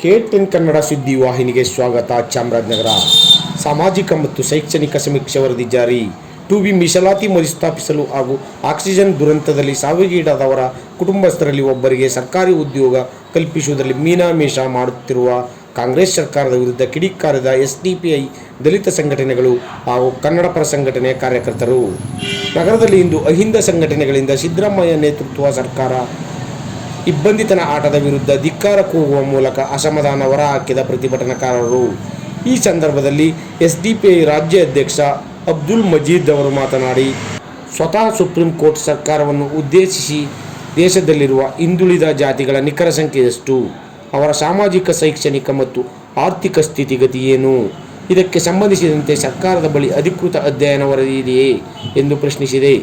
K Kannada ಸುದ್ದಿ ವಾಹಿನಿಗೆ ಸ್ವಾಗತ, ಚಾಮರಾಜನಗರ. ಸಾಮಾಜಿಕ ಮತ್ತು ಶೈಕ್ಷಣಿಕ ಸಮೀಕ್ಷೆ ವರದಿ ಜಾರಿ. ಟು ಬಿ ಮೀಸಲಾತಿ ಮರುಸ್ಥಾಪಿಸಲು ಹಾಗೂ ಆಕ್ಸಿಜನ್ ದುರಂತದಲ್ಲಿ ಸಾವಿಗೀಡಾದವರ ಕುಟುಂಬಸ್ಥರಲ್ಲಿ ಒಬ್ಬರಿಗೆ ಸರ್ಕಾರಿ ಉದ್ಯೋಗ ಕಲ್ಪಿಸುವುದರಲ್ಲಿ ಮೀನಾಮೇಷ ಮಾಡುತ್ತಿರುವ ಕಾಂಗ್ರೆಸ್ ಸರ್ಕಾರದ ವಿರುದ್ಧ ಕಿಡಿಕಾರಿದ ಎಸ್ಡಿಪಿಐ ದಲಿತ ಸಂಘಟನೆಗಳು ಹಾಗೂ ಕನ್ನಡ ಪರ ಸಂಘಟನೆಯ ಕಾರ್ಯಕರ್ತರು. ನಗರದಲ್ಲಿ ಇಂದು ಅಹಿಂದ ಸಂಘಟನೆಗಳಿಂದ ಸಿದ್ದರಾಮಯ್ಯ ನೇತೃತ್ವ ಸರ್ಕಾರ ಇಬ್ಬಂದಿತನ ಆಟದ ವಿರುದ್ಧ ಧಿಕ್ಕಾರ ಕೂಗುವ ಮೂಲಕ ಅಸಮಾಧಾನ ಹೊರಹಾಕಿದ ಪ್ರತಿಭಟನಾಕಾರರು. ಈ ಸಂದರ್ಭದಲ್ಲಿ ಎಸ್ಡಿಪಿಐ ರಾಜ್ಯ ಅಧ್ಯಕ್ಷ ಅಬ್ದುಲ್ ಮಜೀದ್ ಅವರು ಮಾತನಾಡಿ, ಸ್ವತಃ ಸುಪ್ರೀಂ ಕೋರ್ಟ್ ಸರ್ಕಾರವನ್ನು ಉದ್ದೇಶಿಸಿ ದೇಶದಲ್ಲಿರುವ ಹಿಂದುಳಿದ ಜಾತಿಗಳ ನಿಖರ ಸಂಖ್ಯೆಯಷ್ಟು ಅವರ ಸಾಮಾಜಿಕ, ಶೈಕ್ಷಣಿಕ ಮತ್ತು ಆರ್ಥಿಕ ಸ್ಥಿತಿಗತಿ ಏನು? ಇದಕ್ಕೆ ಸಂಬಂಧಿಸಿದಂತೆ ಸರ್ಕಾರದ ಬಳಿ ಅಧಿಕೃತ ಅಧ್ಯಯನ ವರದಿ ಇದೆಯೇ? ಎಂದು ಪ್ರಶ್ನಿಸಿದೆ.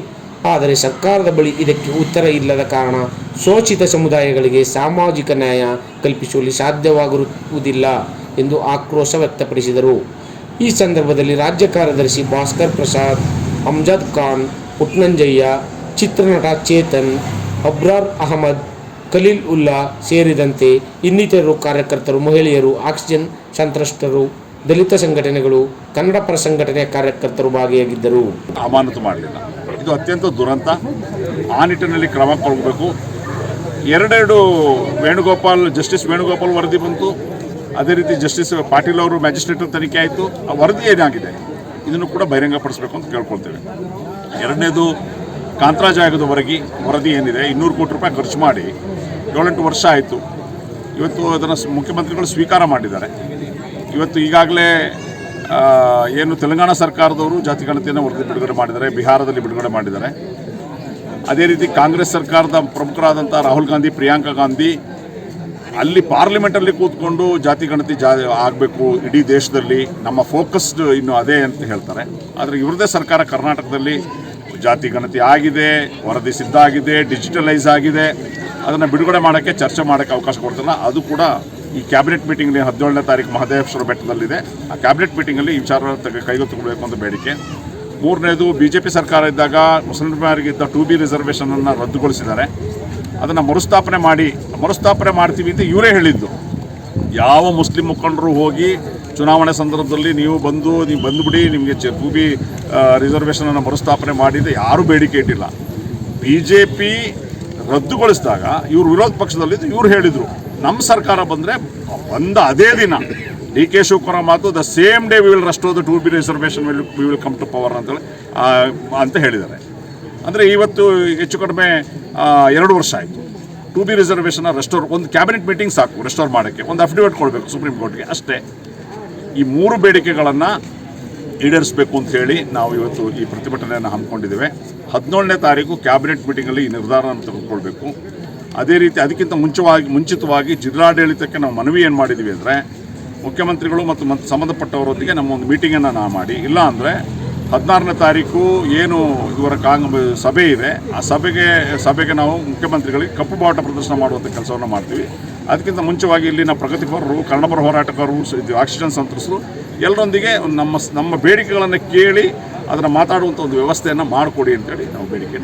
ಆದರೆ ಸರ್ಕಾರದ ಬಳಿ ಇದಕ್ಕೆ ಉತ್ತರ ಇಲ್ಲದ ಕಾರಣ ಶೋಷಿತ ಸಮುದಾಯಗಳಿಗೆ ಸಾಮಾಜಿಕ ನ್ಯಾಯ ಕಲ್ಪಿಸುವಲ್ಲಿ ಸಾಧ್ಯವಾಗಿರುವುದಿಲ್ಲ ಎಂದು ಆಕ್ರೋಶ ವ್ಯಕ್ತಪಡಿಸಿದರು. ಈ ಸಂದರ್ಭದಲ್ಲಿ ರಾಜ್ಯ ಕಾರ್ಯದರ್ಶಿ ಭಾಸ್ಕರ್ ಪ್ರಸಾದ್, ಅಮ್ಜದ್ ಖಾನ್, ಪುಟ್ನಂಜಯ್ಯ, ಚಿತ್ರನಟ ಚೇತನ್, ಅಬ್ರಾರ್ ಅಹಮದ್, ಖಲೀಲ್ ಉಲ್ಲಾ ಸೇರಿದಂತೆ ಇನ್ನಿತರರು ಕಾರ್ಯಕರ್ತರು, ಮಹಿಳೆಯರು, ಆಕ್ಸಿಜನ್ ಸಂತ್ರಸ್ತರು, ದಲಿತ ಸಂಘಟನೆಗಳು, ಕನ್ನಡ ಪರ ಸಂಘಟನೆಯ ಕಾರ್ಯಕರ್ತರು ಭಾಗಿಯಾಗಿದ್ದರು. ಅಮಾನತು ಮಾಡಲಿಲ್ಲ. ಇದು ಅತ್ಯಂತ ದುರಂತ. ಆ ನಿಟ್ಟಿನಲ್ಲಿ ಕ್ರಮ ಕೊಡಬೇಕು ಎರಡೆರಡು ವೇಣುಗೋಪಾಲ್, ಜಸ್ಟಿಸ್ ವೇಣುಗೋಪಾಲ್ ವರದಿ ಬಂತು. ಅದೇ ರೀತಿ ಜಸ್ಟಿಸ್ ಪಾಟೀಲ್ ಅವರು ಮ್ಯಾಜಿಸ್ಟ್ರೇಟ್ ತನಿಖೆ ಆಯಿತು. ಆ ವರದಿ ಏನಾಗಿದೆ? ಇದನ್ನು ಕೂಡ ಬಹಿರಂಗಪಡಿಸಬೇಕು ಅಂತ ಕೇಳ್ಕೊಳ್ತೇವೆ. ಎರಡನೇದು, ಕಾಂತರಾಜ್ ವರಗಿ ವರದಿ ಏನಿದೆ? ಇನ್ನೂರು ಕೋಟಿ ರೂಪಾಯಿ ಖರ್ಚು ಮಾಡಿ ಏಳೆಂಟು ವರ್ಷ ಆಯಿತು. ಇವತ್ತು ಅದನ್ನು ಮುಖ್ಯಮಂತ್ರಿಗಳು ಸ್ವೀಕಾರ ಮಾಡಿದ್ದಾರೆ. ಇವತ್ತು ಈಗಾಗಲೇ ಏನು ತೆಲಂಗಾಣ ಸರ್ಕಾರದವರು ಜಾತಿ ಗಣತಿಯನ್ನು ವರದಿ ಬಿಡುಗಡೆ ಮಾಡಿದ್ದಾರೆ, ಬಿಹಾರದಲ್ಲಿ ಬಿಡುಗಡೆ ಮಾಡಿದ್ದಾರೆ. ಅದೇ ರೀತಿ ಕಾಂಗ್ರೆಸ್ ಸರ್ಕಾರದ ಪ್ರಮುಖರಾದಂಥ ರಾಹುಲ್ ಗಾಂಧಿ, ಪ್ರಿಯಾಂಕಾ ಗಾಂಧಿ, ಅಲ್ಲಿ ಪಾರ್ಲಿಮೆಂಟಲ್ಲಿ ಕೂತ್ಕೊಂಡು ಜಾತಿ ಗಣತಿ ಜಾ, ಆಗಬೇಕು ಇಡೀ ದೇಶದಲ್ಲಿ, ನಮ್ಮ ಫೋಕಸ್ಡ್ ಇನ್ನು ಅದೇ ಅಂತ ಹೇಳ್ತಾರೆ. ಆದರೆ ಇವ್ರದೇ ಸರ್ಕಾರ ಕರ್ನಾಟಕದಲ್ಲಿ ಜಾತಿ ಗಣತಿ ಆಗಿದೆ, ವರದಿ ಸಿದ್ಧ ಆಗಿದೆ, ಡಿಜಿಟಲೈಸ್ ಆಗಿದೆ. ಅದನ್ನು ಬಿಡುಗಡೆ ಮಾಡೋಕ್ಕೆ, ಚರ್ಚೆ ಮಾಡೋಕ್ಕೆ ಅವಕಾಶ ಕೊಡ್ತಾರಲ್ಲ ಅದು ಕೂಡ ಈ ಕ್ಯಾಬಿನೆಟ್ ಮೀಟಿಂಗ್ ಹದಿನೇಳನೇ ತಾರೀಕು ಮಹದೇವೇಶ್ವರ ಬೆಟ್ಟದಲ್ಲಿದೆ. ಆ ಕ್ಯಾಬಿನೆಟ್ ಮೀಟಿಂಗಲ್ಲಿ ಈ ವಿಚಾರ ಕೈಗೆತ್ತಿಕೊಳ್ಬೇಕು ಅಂತ ಬೇಡಿಕೆ. ಮೂರನೇದು ಬಿ ಜೆ ಪಿ ಸರ್ಕಾರ ಇದ್ದಾಗ ಮುಸಲ್ಮಾನರಿಗಿದ್ದ ಟು ಬಿ ರಿಸರ್ವೇಷನನ್ನು ರದ್ದುಗೊಳಿಸಿದ್ದಾರೆ. ಅದನ್ನು ಮರುಸ್ಥಾಪನೆ ಮಾಡಿ, ಮರುಸ್ಥಾಪನೆ ಮಾಡ್ತೀವಿ ಅಂತ ಇವರೇ ಹೇಳಿದ್ದು. ಯಾವ ಮುಸ್ಲಿಂ ಮುಖಂಡರು ಹೋಗಿ ಚುನಾವಣೆ ಸಂದರ್ಭದಲ್ಲಿ ನೀವು ಬಂದು, ನೀವು ಬಂದುಬಿಡಿ, ನಿಮಗೆ ಚ, ಟು ಬಿ ರಿಸರ್ವೇಷನನ್ನು ಮರುಸ್ಥಾಪನೆ ಮಾಡಿದ ಯಾರೂ ಬೇಡಿಕೆ ಇಟ್ಟಿಲ್ಲ. ಬಿ ಜೆ ಪಿ ರದ್ದುಗೊಳಿಸಿದಾಗ ಇವರು ವಿರೋಧ ಪಕ್ಷದಲ್ಲಿದ್ದು ಇವ್ರು ಹೇಳಿದರು. ನಮ್ಮ ಸರ್ಕಾರ ಬಂದರೆ ಬಂದ ಅದೇ ದಿನ ಡಿ ಕೆ ಶಿವಕುಮಾರ್ ಮಾತು, the same day we will rust the to be reservation will, we will come to power ಅಂತೇಳಿ ಅಂತ ಹೇಳಿದ್ದಾರೆ. ಅಂದರೆ ಇವತ್ತು ಹೆಚ್ಚು ಕಡಿಮೆ ಎರಡು ವರ್ಷ ಆಯಿತು. ಟು ಬಿ ರಿಸರ್ವೇಷನ್, ರೆಸ್ಟೋರ್, ಒಂದು ಕ್ಯಾಬಿನೆಟ್ ಮೀಟಿಂಗ್ ಸಾಕು ರೆಸ್ಟೋರ್ ಮಾಡೋಕ್ಕೆ. ಒಂದು ಅಫಿಡವಿಟ್ ಕೊಡಬೇಕು ಸುಪ್ರೀಂ ಕೋರ್ಟ್ಗೆ, ಅಷ್ಟೇ. ಈ ಮೂರು ಬೇಡಿಕೆಗಳನ್ನು ಈಡೇರಿಸಬೇಕು ಅಂತ ಹೇಳಿ ನಾವು ಇವತ್ತು ಈ ಪ್ರತಿಭಟನೆಯನ್ನು ಹಮ್ಮಿಕೊಂಡಿದ್ದೇವೆ. ಹದಿನೇಳನೇ ತಾರೀಕು ಕ್ಯಾಬಿನೆಟ್ ಮೀಟಿಂಗಲ್ಲಿ ಈ ನಿರ್ಧಾರವನ್ನು ತೆಗೆದುಕೊಳ್ಬೇಕು. ಅದೇ ರೀತಿ ಅದಕ್ಕಿಂತ ಮುಂಚವಾಗಿ ಮುಂಚಿತವಾಗಿ ಜಿಲ್ಲಾಡಳಿತಕ್ಕೆ ನಾವು ಮನವಿ ಏನು ಮಾಡಿದ್ದೀವಿ ಅಂದರೆ, ಮುಖ್ಯಮಂತ್ರಿಗಳು ಮತ್ತು ಮತ್ತು ಸಂಬಂಧಪಟ್ಟವರೊಂದಿಗೆ ನಮ್ಮ ಒಂದು ಮೀಟಿಂಗನ್ನು ನಾ ಮಾಡಿ. ಇಲ್ಲ ಅಂದರೆ ಹದಿನಾರನೇ ತಾರೀಕು ಏನು ಇವರ ಕಾಂಗ್ ಸಭೆ ಇದೆ, ಆ ಸಭೆಗೆ ಸಭೆಗೆ ನಾವು ಮುಖ್ಯಮಂತ್ರಿಗಳಿಗೆ ಕಪ್ಪು ಬಾವುಟ ಪ್ರದರ್ಶನ ಮಾಡುವಂಥ ಕೆಲಸವನ್ನು ಮಾಡ್ತೀವಿ. ಅದಕ್ಕಿಂತ ಮುಂಚೆವಾಗಿ ಇಲ್ಲಿನ ಪ್ರಗತಿಪರರು ಕನ್ನಡಪರ ಹೋರಾಟಗಾರರು ಆಕ್ಸಿಜನ್ ಸಂತ್ರಸ್ತರು, ಎಲ್ಲರೊಂದಿಗೆ ನಮ್ಮ ನಮ್ಮ ಬೇಡಿಕೆಗಳನ್ನು ಕೇಳಿ ಅದನ್ನು ಮಾತಾಡುವಂಥ ಒಂದು ವ್ಯವಸ್ಥೆಯನ್ನು ಮಾಡಿಕೊಡಿ ಅಂತೇಳಿ ನಾವು ಬೇಡಿಕೆ